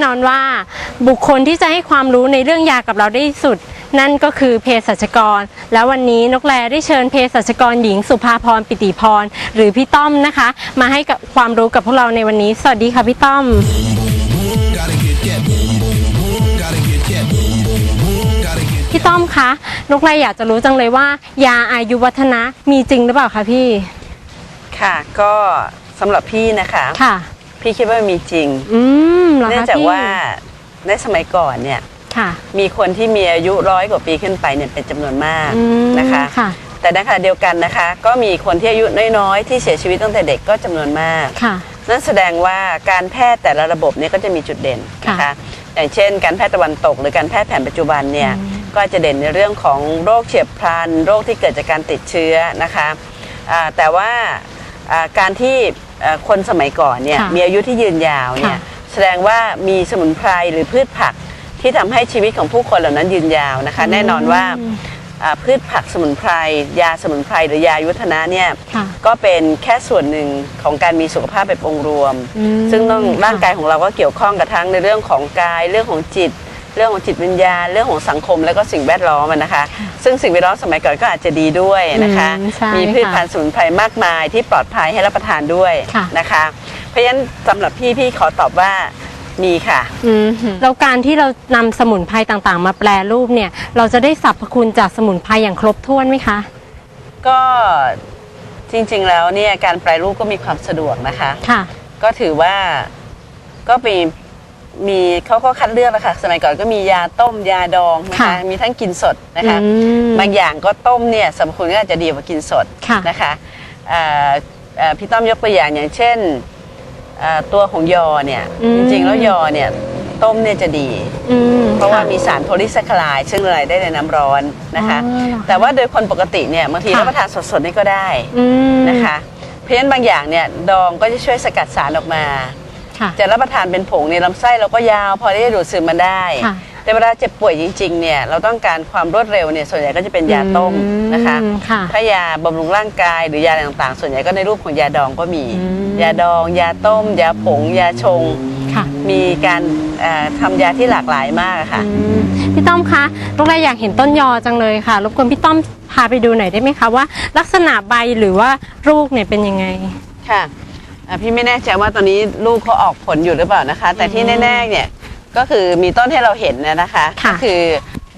แน่นอนว่าบุคคลที่จะให้ความรู้ในเรื่องยากับเราได้ที่สุด นั่นก็คือเภสัชกร แล้ววันนี้นกแลได้เชิญเภสัชกรหญิงสุภาพรปิติพร หรือพี่ต้อมนะคะ มาให้กับความรู้กับพวกเราในวันนี้ สวัสดีค่ะพี่ต้อม Gotta get that boom boom boom. Gotta get that boom boom boom. Gotta get พี่ต้อมคะนกแลอยากจะรู้จังเลยว่า ยาอายุวัฒนะมีจริงหรือเปล่าคะพี่ค่ะ ก็สำหรับพี่นะคะ ค่ะ พี่คิดว่ามีจริง อืมเหรอเนื่องคะจากพี่ว่าในสมัยก่อนเนี่ย ค่ะ มีคนที่มีอายุร้อยกว่าปีขึ้นไปเนี่ยเป็นจำนวนมากอืมนะคะ ค่ะ แต่ในขณะเดียวกันนะคะ ก็มีคนที่อายุน้อยๆ ที่เสียชีวิตตั้งแต่เด็กก็จำนวนมาก ค่ะ นั่นแสดงว่าการแพทย์แต่ละระบบเนี่ยก็จะมีจุดเด่นนะคะค่ะอย่างเช่น การแพทย์ตะวันตก หรือการแพทย์แผนปัจจุบันเนี่ยก็จะเด่นในเรื่องของโรคเฉียบพลัน โรคที่เกิดจากการติดเชื้อนะคะอ่าแต่ว่า อ่าการที่เอ่อคนสมัยก่อนเนี่ยค่ะมีอายุที่ยืนยาวเนี่ยค่ะแสดงว่ามีสมุนไพรหรือพืชผักที่ทำให้ชีวิตของผู้คนเหล่านั้นยืนยาวนะคะ แน่นอนว่าอ่าพืชผักสมุนไพรยาสมุนไพรหรือยาอายุวัฒนะเนี่ยค่ะ ก็เป็นแค่ส่วนหนึ่งของการมีสุขภาพแบบองค์รวม อืมซึ่งต้องค่ะร่างกายของเราก็เกี่ยวข้องกับทั้งในเรื่องของกายเรื่องของจิต เรื่องของจิตวิญญาณเรื่องของสังคมแล้วก็สิ่งแวดล้อมอะนะคะ ซึ่งสิ่งแวดล้อมสมัยก่อนก็อาจจะดีด้วยนะคะ อืมใช่มีพืชค่ะพันธุ์สมุนไพรมากมายที่ปลอดภัยให้รับประทานด้วยค่ะ นะคะ เพราะฉะนั้นสำหรับพี่พี่ขอตอบว่ามีค่ะ อืมแล้วการที่เรานำสมุนไพรต่างๆ มาแปลรูปเนี่ย เราจะได้สรรพคุณจากสมุนไพรอย่างครบถ้วนไหมคะ ก็จริงๆแล้วเนี่ยการแปรรูปก็มีความสะดวกนะคะ ค่ะ ก็ถือว่าก็มี มีเขาก็คัดเลือกนะคะสมัยก่อนก็มียาต้มยาดองนะคะค่ะมีทั้งกินสดนะคะ อืมบางอย่างก็ต้มเนี่ยสรรพคุณก็อาจจะดีกว่ากินสดค่ะนะคะเอ่อเอ่อพี่ต้อมยกตัวอย่างอย่างเช่นเอ่อตัวของยอเนี่ยอืมจริงๆแล้วยอเนี่ยต้มเนี่ยจะดี อืมเพราะว่าค่ มีสารโพลีแซคคาไลด์ซึ่งละลายได้ในน้ำร้อนนะคะ อ๋อเหรอคะแต่ว่าโดยคนปกติเนี่ยบางทีค่ะ รับประทานสดๆนี่ก็ได้อืม นะคะ เพราะฉะนั้นบางอย่างเนี่ยดองก็จะช่วยสกัดสารออกมา ค่ะจะรับประทานเป็นผงในลำไส้เราก็ยาว พอที่จะดูดซึมมันได้ ค่ะ แต่เวลาเจ็บป่วยจริงๆเนี่ยเราต้องการความรวดเร็วเนี่ยส่วนใหญ่ก็จะเป็นยาต้มนะคะ อืมค่ะ ถ้ายาบำรุงร่างกายหรือยาอะไรต่างๆ ส่วนใหญ่ก็ในรูปของยาดองก็มี อืม ยาดอง ยาต้ม ยาผง ยาชง ค่ะมีการเอ่อทำยาที่หลากหลายมากอะค่ะ อืมพี่ต้อมคะลูกแรกอยากเห็นต้นยอจังเลยค่ะ รบกวนพี่ต้อมพาไปดูหน่อยได้ไหมคะว่า ลักษณะใบหรือว่าลูกเนี่ยเป็นยังไง ค่ะ อะพี่ไม่แน่ใจว่าตอนนี้ลูกเขาออกผลอยู่หรือเปล่านะคะ แต่ที่แน่ๆเนี่ยก็คือมีต้นให้เราเห็นนะนะคะค่ะก็คือ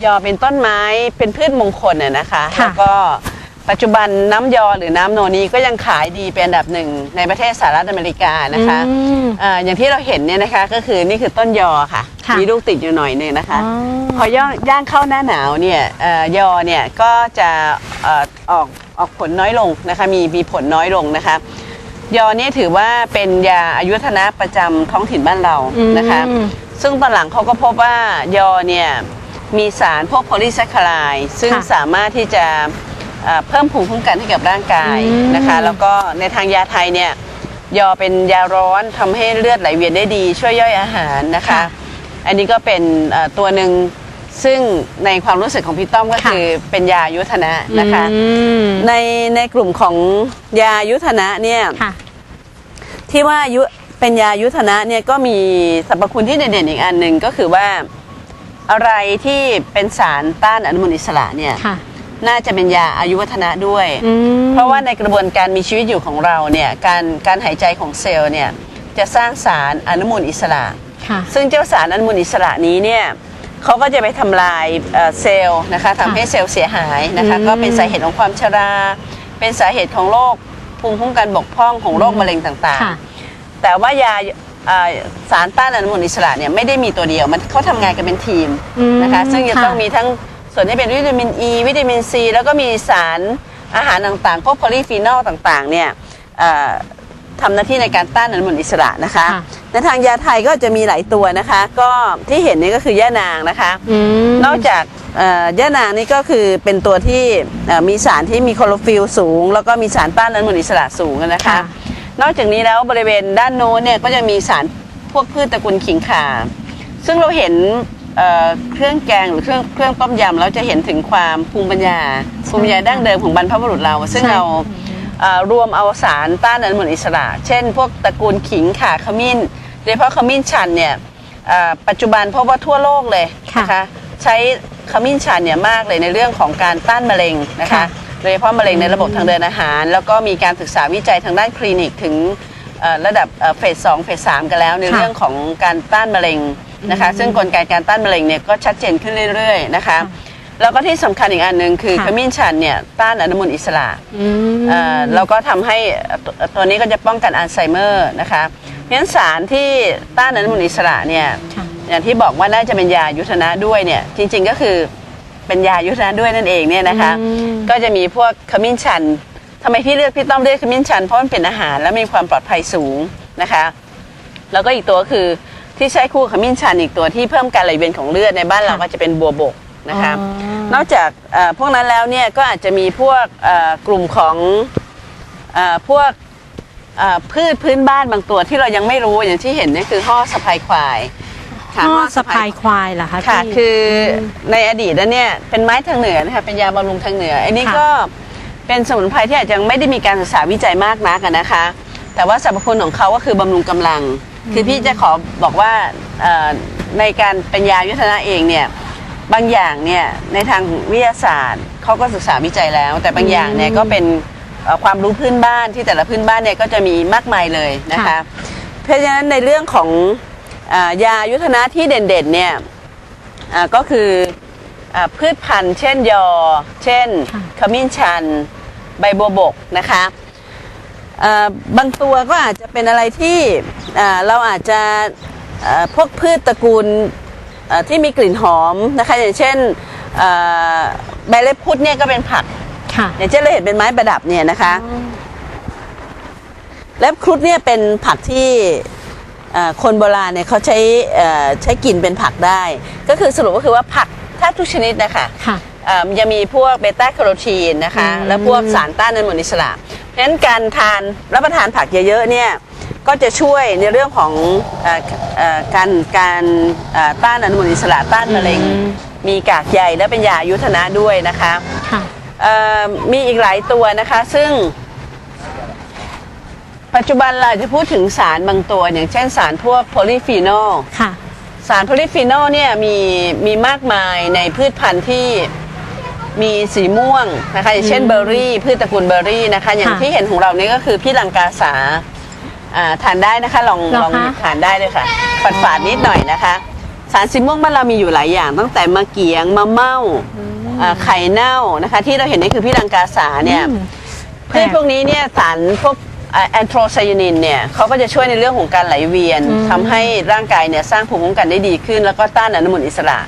ยอเป็นต้นไม้เป็นพืชมงคลน่ะนะคะค่ะ แล้วก็ปัจจุบันน้ำยอหรือน้ำโนนี้ก็ยังขายดีเป็นอันดับหนึ่งในประเทศสหรัฐอเมริกานะคะอืม อ่าอย่างที่เราเห็นเนี่ยนะคะก็คือนี่คือต้นยอค่ะค่ะ มีลูกติดอยู่หน่อยหนึงนะคะ อ๋อ พอย่างย่างเข้าหน้าหนาวเนี่ยเอ่อยอเนี่ยก็จะเอ่อออกออกผลน้อยลงนะคะมีมีผลน้อยลงนะคะ ยอเนี่ยถือว่าเป็นยาอายุวัฒนะประจำท้องถิ่นบ้านเรานะคะ อืมซึ่งตอนหลังเขาก็พบว่ายอเนี่ยมีสารพวกโพลีแซคคาไลด์ซึ่งค่ะสามารถที่จะเอ่อเพิ่มภูมิคุ้มกันให้กับร่างกายอืม นะคะ แล้วก็ในทางยาไทยเนี่ยยอเป็นยาร้อนทำให้เลือดไหลเวียนได้ดี ช่วยย่อยอาหารนะคะ ค่ะอันนี้ก็เป็นเอ่อตัวหนึ่งซึ่งในความรู้สึกของพี่ต้อมก็ค่ะ คือเป็นยาอายุทนะนะคะ อืมในในกลุ่มของยาอายุทนะเนี่ย ค่ะ ที่ว่าอายุเป็นยาอายุทนะเนี่ยก็มีสรรพคุณที่เด่นๆอีกอันหนึ่งก็คือว่าอะไรที่เป็นสารต้านอนุมูลอิสระเนี่ยค่ะน่าจะเป็นยาอายุวัฒนะด้วยอืมเพราะว่าในกระบวนการมีชีวิตอยู่ของเราเนี่ยการการหายใจของเซลล์เนี่ยจะสร้างสารอนุมูลอิสระค่ะซึ่งเจ้าสารอนุมูลอิสระนี้เนี่ยเขาก็จะไปทำลายเอ่อเซลล์นะคะทำให้เซลล์เสียหายนะคะอืมก็เป็นสาเหตุของความชรา เป็นสาเหตุของโรค ภูมิคุ้มกันบกพร่องของโรคมะเร็งต่างค่ะ ๆ แต่ว่ายาเอ่อสารต้านอนุมูลอิสระเนี่ยไม่ได้มีตัวเดียวมันเขาทำงานกันเป็นทีมอืมนะคะ ซึ่งจะค่ะต้องมีทั้งส่วนที่เป็นวิตามินอ e, ีวิตามินซีแล้วก็มีสารอาหารต่างๆพวกโพลีฟีนอลต่างๆเนี่ยเอ่อ ทำหน้าที่ในการต้านอนุมูลอิสระนะคะค่ะ ในทางยาไทยก็จะมีหลายตัวนะคะ ก็ที่เห็นนี่ก็คือย่านางนะคะอืมนอกจากเอ่อย่านางนี่ก็คือเป็นตัวที่เอ่อมีสารที่มีคลอโรฟิลสูง แล้วก็มีสารต้านอนุมูลอิสระสูงนะคะ ค่ะ นอกจากนี้แล้วบริเวณด้านโน้นเนี่ยก็จะมีสารพวกพืชตระกูลขิงข่า ซึ่งเราเห็นเอ่อเครื่องแกงหรือเครื่องเครื่องต้มยำแล้วจะเห็นถึงความภูมิปัญญาภูมิปัญญาดั้งเดิมของบรรพบุรุษเรา ซึ่งใช่เราเอ่อ รวมเอาสารต้านอนุมูลอิสระ เช่น พวกตระกูลขิงข่าขมิ้นโดยเฉพาะขมิ้นชันเนี่ยอ่าปัจจุบันพบว่าทั่วโลกเลยค่ะนะคะใช้ขมิ้นชันเนี่ยมากเลยในเรื่องของการต้านมะเร็งนะคะค่ะโดยเฉพาะมะเร็งในระบบทางเดินอาหาร แล้วก็มีการศึกษาวิจัยทางด้านคลินิกถึงเอ่อระดับเอ่อเฟสสองเฟสสามกันแล้วในค่ะเรื่องของการต้านมะเร็งนะคะซึ่งกลไกการต้านมะเร็งเนี่ยก็ชัดเจนขึ้นเรื่อย ๆ นะคะ แล้วก็ที่สำคัญอีกอันหนึ่งคือค่ะขมิ้นชันเนี่ยต้านอนุมูลอิสระอืม เอ่อแล้วก็ทำให้ตัวตัวนี้ก็จะป้องกันอัลไซเมอร์นะคะเพราะฉะนั้นสารที่ต้านอนุมูลอิสระเนี่ยค่ะ อย่างที่บอกว่าน่าจะเป็นยายุทธนะด้วยเนี่ยจริงๆก็คือเป็นยายุทธนะด้วยนั่นเองเนี่ยนะคะ อืม ก็จะมีพวกขมิ้นชันทำไมพี่เลือกพี่ต้อมเลือกขมิ้นชัน เพราะมันเป็นอาหารและมีความปลอดภัยสูงนะคะ แล้วก็อีกตัวคือที่ใช้คู่ขมิ้นชันอีกตัวที่เพิ่มการไหลเวียนของเลือดในบ้านเราค่ะก็จะเป็นบัวบก นะคะอ๋อนอกจากเอ่อพวกนั้นแล้วเนี่ยก็อาจจะมีพวกเอ่อกลุ่มของเอ่อพวกเอ่อพืชพื้นบ้านบางตัวที่เรายังไม่รู้อย่างที่เห็นเนี่ยคือห่อสะพายควายค่ะห่อสะพายควายเหรอคะค่ะพี่คือในอดีตแล้วเนี่ยเป็นไม้ทางเหนือนะคะเป็นยาบำรุงทางเหนือ อันนี้ค่ะก็เป็นสมุนไพรที่อาจจะไม่ได้มีการศึกษาวิจัยมากนักอะนะคะ แต่ว่าสรรพคุณของเขาก็คือบำรุงกำลัง คือพี่จะขอบอกว่าเอ่อในการเป็นยายุทธนะเองเนี่ย บางอย่างเนี่ยในทางวิทยาศาสตร์เขาก็ศึกษาวิจัยแล้ว แต่บางอย่างเนี่ยก็เป็นเอ่อความรู้พื้นบ้านที่แต่ละพื้นบ้านเนี่ยก็จะมีมากมายเลยนะคะ ค่ะ เพราะฉะนั้นในเรื่องของอายายุทธนะที่เด่นๆเนี่ยอ่าก็คืออาพืชพันธุ์ เช่นยอ เช่นค่ะขมิ้นชัน ใบบัวบกนะคะอ่าบางตัวก็อาจจะเป็นอะไรที่อ่าเราอาจจะอ่าพวกพืชตระกูลอ่า ที่มีกลิ่นหอมนะคะอย่างเช่นอ่าใบเล็บพุดเนี่ยก็เป็นผักค่ะอย่างเช่นเราเห็นเป็นไม้ประดับเนี่ยนะคะเล็บครุฑเนี่ยเป็นผักที่เอ่อคนโบราณเนี่ยเขาใช้เอ่อใช้กินเป็นผักได้ ก็คือสรุปก็คือว่าผักแทบทุกชนิดนะคะค่ะเอ่อมันจะมีพวกเบต้าแคโรทีนนะคะอืมแล้วพวกสารต้านอนุมูลอิสระเพราะฉะนั้นการทานรับประทานผักเยอะๆเนี่ย ก็จะช่วยในเรื่องของเอ่อเอ่อการการเอ่อต้านอนุมูลอิสระต้านมะเร็งมีกากใยและเป็นยาอายุทธนะด้วยนะคะ ค่ะ เอ่อมีอีกหลายตัวนะคะซึ่ง ปัจจุบันเราจะพูดถึงสารบางตัว อย่างเช่นสารพวกโพลีฟีนอลค่ะ สารโพลีฟีนอลเนี่ยมีมีมากมายในพืชพันธุ์ที่มีสีม่วงนะคะอย่างเช่นเบอร์รี่พืชตระกูลเบอร์รี่นะคะ อย่างค่ะ ที่เห็นของเรานี่ก็คือพี่ลังกาสา อ่าทานได้นะคะลองเหรอลองคะ ทานได้เลยค่ะฝาดฝาดๆนิดหน่อยนะคะ สารสีม่วงบ้านเรามีอยู่หลายอย่าง ตั้งแต่มะเกียงมะเม่าอ่าไข่เน่านะคะ ที่เราเห็นนี่คือพี่ลังกาสาเนี่ย อืม พืชพวกนี้เนี่ยสารพวกแอนโทรไซยานินเนี่ยเขาก็จะช่วยในเรื่องของการไหลเวียนอืมทำให้ร่างกายเนี่ยสร้างภูมิคุ้มกันได้ดีขึ้น แล้วก็ต้านอนุมูลอิสระ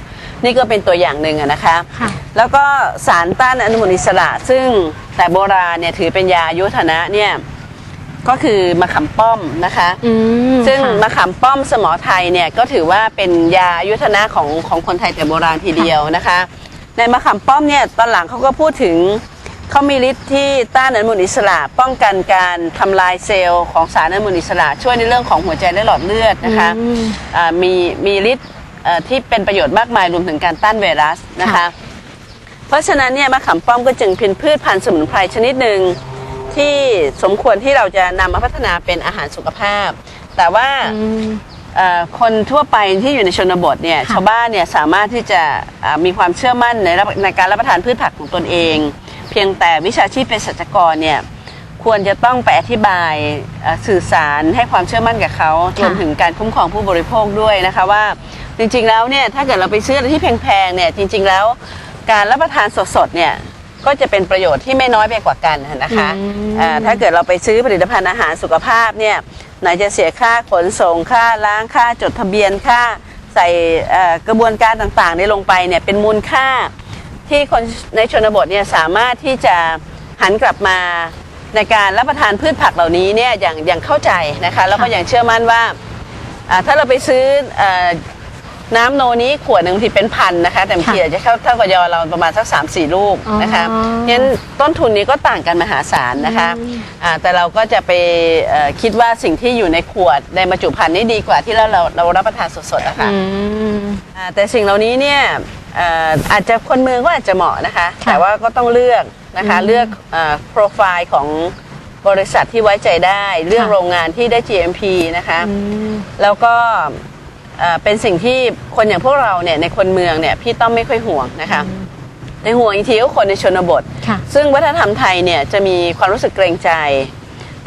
นี่ก็เป็นตัวอย่างหนึ่งอะนะคะค่ะ แล้วก็สารต้านอนุมูลอิสระ ซึ่งแต่โบราณเนี่ยถือเป็นยาอายุทนะเนี่ย ก็คือมะขามป้อมนะคะ อืมซึ่งค่ะ มะขามป้อมสมอไทยเนี่ยก็ถือว่าเป็นยาอายุทนะของของคนไทยแต่โบราณทีเดียวนะคะ ในมะขามป้อมเนี่ยตอนหลังเขาก็พูดถึงเขามีฤทธิ์ที่ต้านอนุมูลอิสระ ป้องกันการทำลายเซลล์ของสารอนุมูลอิสระ ช่วยในเรื่องของหัวใจและหลอดเลือดนะคะอืม อ่ามีมีฤทธิ์เอ่อที่เป็นประโยชน์มากมายรวมถึงการต้านไวรัสนะคะ ค่ะ เพราะฉะนั้นเนี่ยมะขามป้อมก็จึงเป็นพืชพันธุ์สมุนไพรชนิดหนึ่ง ที่สมควรที่เราจะนำมาพัฒนาเป็นอาหารสุขภาพ แต่ว่าอืมเอ่อคนทั่วไปที่อยู่ในชนบทเนี่ยค่ะชาวบ้านเนี่ยสามารถที่จะอ่ามีความเชื่อมั่นในรับในการรับประทานพืชผักของตนเอง เพียงแต่วิชาชีพเภสัชกรเนี่ยควรจะต้องไปอธิบายเอ่อสื่อสารให้ความเชื่อมั่นกับเขารวมถึงการคุ้มครองผู้บริโภคด้วยนะคะว่าจริงๆแล้วเนี่ยถ้าเกิดเราไปซื้ออะไรที่แพงๆเนี่ยจริงๆแล้ว การรับประทานสดๆเนี่ย ก็จะเป็นประโยชน์ที่ไม่น้อยไปกว่ากันนะคะอืมอ่าถ้าเกิดเราไปซื้อผลิตภัณฑ์อาหารสุขภาพเนี่ยไหนจะเสียค่าขนส่งค่าล้างค่าจดทะเบียนค่าใส่เอ่อกระบวนการต่างๆในลงไปเนี่ยเป็นมูลค่าที่คนในชนบทเนี่ยสามารถที่จะหันกลับมาในการรับประทานพืชผักเหล่านี้เนี่ยอย่างอย่างเข้าใจนะคะแล้วก็ค่ะอย่างเชื่อมั่นว่าอ่าถ้าเราไปซื้อเอ่อ น้ำโนนี้ขวดหนึ่งบางทีเป็นพันนะคะ แต่บางทีอาจจะเข้าเท่ากับยอเราประมาณสัก3 4ลูกนะคะอ๋อเพราะฉะนั้นต้นทุนนี้ก็ต่างกันมหาศาลนะคะอืมอ่าแต่เราก็จะไปเอ่อคิดว่าสิ่งที่อยู่ในขวดในบรรจุภัณฑ์นี่ดีกว่าที่เราเราเรารับประทานสดๆอะค่ะอืมอ่าแต่สิ่งเหล่านี้เนี่ยเอ่ออาจจะคนเมืองก็อาจจะเหมาะนะคะค่ะแต่ว่าก็ต้องเลือกนะคะอืมเลือกโปรไฟล์ของบริษัทที่ไว้ใจได้เลือกค่ะโรงงานที่ได้ GMP นะคะอืมแล้วก็ เอ่อเป็นสิ่งที่คนอย่างพวกเราเนี่ยในคนเมืองเนี่ยพี่ต้อมไม่ค่อยห่วงนะคะในห่วงอีกทีก็คนในชนบทค่ะซึ่งวัฒนธรรมไทยเนี่ยจะมีความรู้สึกเกรงใจ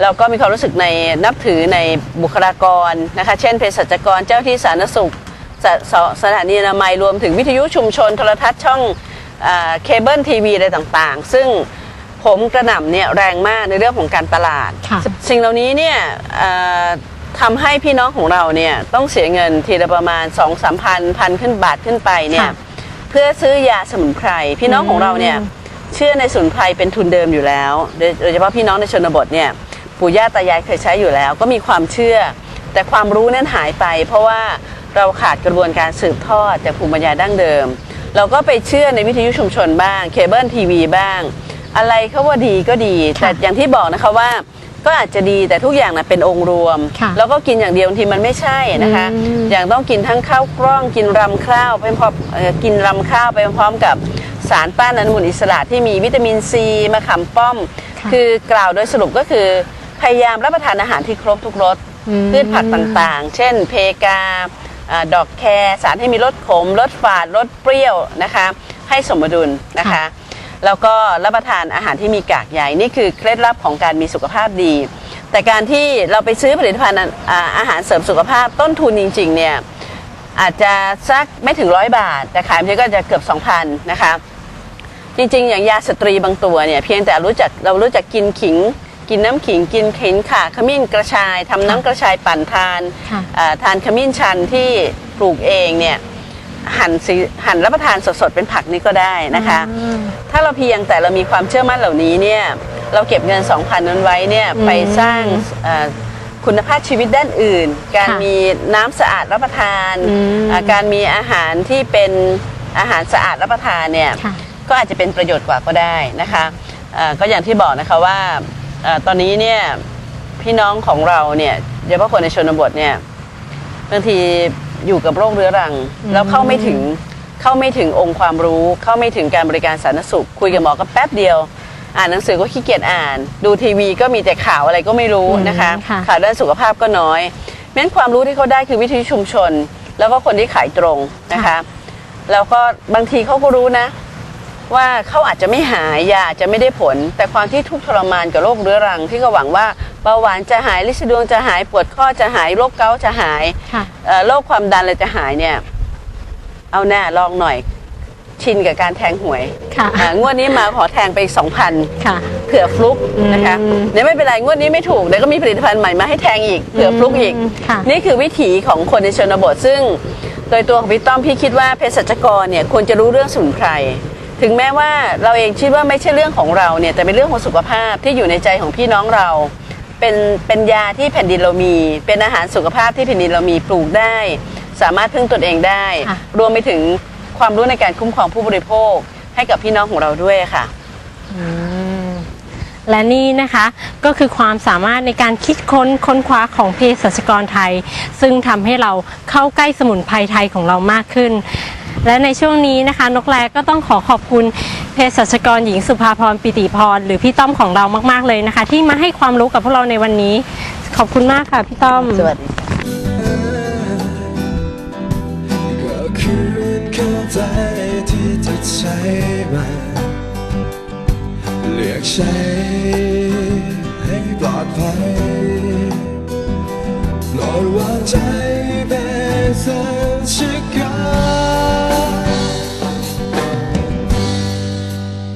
แล้วก็มีความรู้สึกในนับถือในบุคลากรนะคะ เช่นเภสัชกรเจ้าที่สาธารณสุขสสสถานีอนามัยรวมถึงวิทยุชุมชน โทรทัศน์ช่องอาเคเบิลทีวีอะไรต่างๆ ซึ่งผมกระหน่ำเนี่ยแรงมากในเรื่องของการตลาดค่ะสิ่งเหล่านี้เนี่ยเอ่อ ทำให้พี่น้องของเราเนี่ยต้องเสียเงินทีละประมาณ2 3 0 0 0พันขึ้นบาทขึ้นไปเนี่ยค่ะเพื่อซื้อยาสมุนไพรพี่น้องของเราเนี่ยอืมเชื่อในสมุนไพรเป็นทุนเดิมอยู่แล้วโดยโดยเฉพาะพี่น้องในชนบทเนี่ยปู่ย่าตายายเคยใช้อยู่แล้ว ก็มีความเชื่อ แต่ความรู้นั้นหายไป เพราะว่าเราขาดกระบวนการสืบทอดจากภูมิปัญญาดั้งเดิม เราก็ไปเชื่อในวิทยุชุมชนบ้างเคเบิลทีวีบ้าง อะไรเขาว่าดีก็ดีแต่อย่างที่บอกนะคะว่า ก็อาจจะดีแต่ทุกอย่างนะเป็นองค์รวมค่ะแล้วก็กินอย่างเดียวบางทีมันไม่ใช่นะคะอืมอย่างต้องกินทั้งข้าวกล้องกินรำข้าวไปพร้อมเอ่อกินรำข้าวไปพร้อมกับสารต้านอนุมูลอิสระที่มีวิตามินซีมะขามป้อมค่ะคือกล่าวโดยสรุปก็คือ พยายามรับประทานอาหารที่ครบทุกรสอืมพืชผักต่างๆ เช่น เพกาอ่าดอกแครสารให้มีรสขมรสฝาดรสเปรี้ยวนะคะ ให้สมดุลนะคะค่ะ แล้วก็รับประทานอาหารที่มีกากใยนี่คือเคล็ดลับของการมีสุขภาพดี แต่การที่เราไปซื้อผลิตภัณฑ์อ่าอาหารเสริมสุขภาพต้นทุนจริงๆเนี่ยอาจจะสักไม่ถึงร้อยบาท แต่ขายบางทีก็จะเกือบ 2,000นะคะจริงๆ อย่างยาสตรีบางตัวเนี่ยเพียงแต่รู้จักเรารู้จักกินขิง กินน้ำขิงกินขิงข่าขมิ้นกระชายทำน้ำกระชายปั่นทานค่ะอ่าทานขมิ้นชันที่ปลูกเองเนี่ย หั่นสีหั่นรับประทานสดๆเป็นผักนี่ก็ได้นะคะอืมถ้าเราเพียงแต่เรามีความเชื่อมั่นเหล่านี้เนี่ยเราเก็บเงิน 2,000นั้นไว้เนี่ยอืมไปสร้างเอ่อคุณภาพชีวิตด้านอื่น การค่ะมีน้ำสะอาดรับประทานอืมอ่าการมีอาหารที่เป็นอาหารสะอาดรับประทานเนี่ยค่ะก็อาจจะเป็นประโยชน์กว่าก็ได้นะคะเอ่อก็อย่างที่บอกนะคะว่าเอ่อตอนนี้เนี่ยพี่น้องของเราเนี่ยโดยเฉพาะคนในชนบทเนี่ยบางที อยู่กับโรคเรื้อรัง แล้วเข้าไม่ถึงเข้าไม่ถึงองค์ความรู้ เข้าไม่ถึงการบริการสาธารณสุข คุยกับหมอก็แป๊บเดียว อ่านหนังสือก็ขี้เกียจอ่าน ดูทีวีก็มีแต่ข่าวอะไรก็ไม่รู้นะคะอืมค่ะข่าวด้านสุขภาพก็น้อยแม้นความรู้ที่เขาได้คือวิทยุชุมชน แล้วก็คนที่ขายตรงนะคะ แล้วก็บางทีเขาก็รู้นะ ว่าเขาอาจจะไม่หายยาอาจจะไม่ได้ผล แต่ความที่ทุกข์ทรมานกับโรคเรื้อรัง ที่เขาหวังว่าเบาหวานจะหายลินดวงจะหายปวดข้อจะหายโรคเกาต์จะหายค่ะ เอ่อโรคความดันอะไรจะหายเนี่ย เอาแน่ลองหน่อย ชินกับการแทงหวยค่ะ อ่างวดนี้มาขอแทงไปสองพัน ค่ะ เผื่อฟลุกนะคะอืมเดี๋ยวไม่เป็นไร งวดนี้ไม่ถูกเดี๋ยวก็มีผลิตภัณฑ์ใหม่มาให้แทงอีกเผื่อฟลุกอีก อืมค่ะ นี่คือวิถีของคนในชนบทซึ่ง โดยตัวของพี่ต้อมพี่คิดว่าเภสัชกรเนี่ยควรจะรู้เรื่องสมุนไพร ถึงแม้ว่าเราเองคิดว่าไม่ใช่เรื่องของเราเนี่ยแต่เป็นเรื่องของสุขภาพที่อยู่ในใจของพี่น้องเรา เป็นเป็นยาที่แผ่นดินเรามี เป็นอาหารสุขภาพที่แผ่นดินเรามีปลูกได้ สามารถพึ่งตนเองได้ ค่ะรวมไปถึงความรู้ในการคุ้มครองผู้บริโภค ให้กับพี่น้องของเราด้วยค่ะ อืมและนี่นะคะก็คือความสามารถในการคิดค้นค้นคว้าของเภสัชกรไทย ซึ่งทำให้เราเข้าใกล้สมุนไพรไทยของเรามากขึ้น และในช่วงนี้นะคะ นกแรก็ต้องขอขอบคุณเภสัชกรหญิงสุภาพรปิติพร หรือพี่ต้อมของเรามาก ๆ เลยนะคะ ที่มาให้ความรู้กับพวกเราในวันนี้ ขอบคุณมากค่ะพี่ต้อม สวัสดีก็คืนเข้าใจที่จะใช้มาเลือกใช้ให้ปลอดภัยโปรดวางใจเป็นสัญชก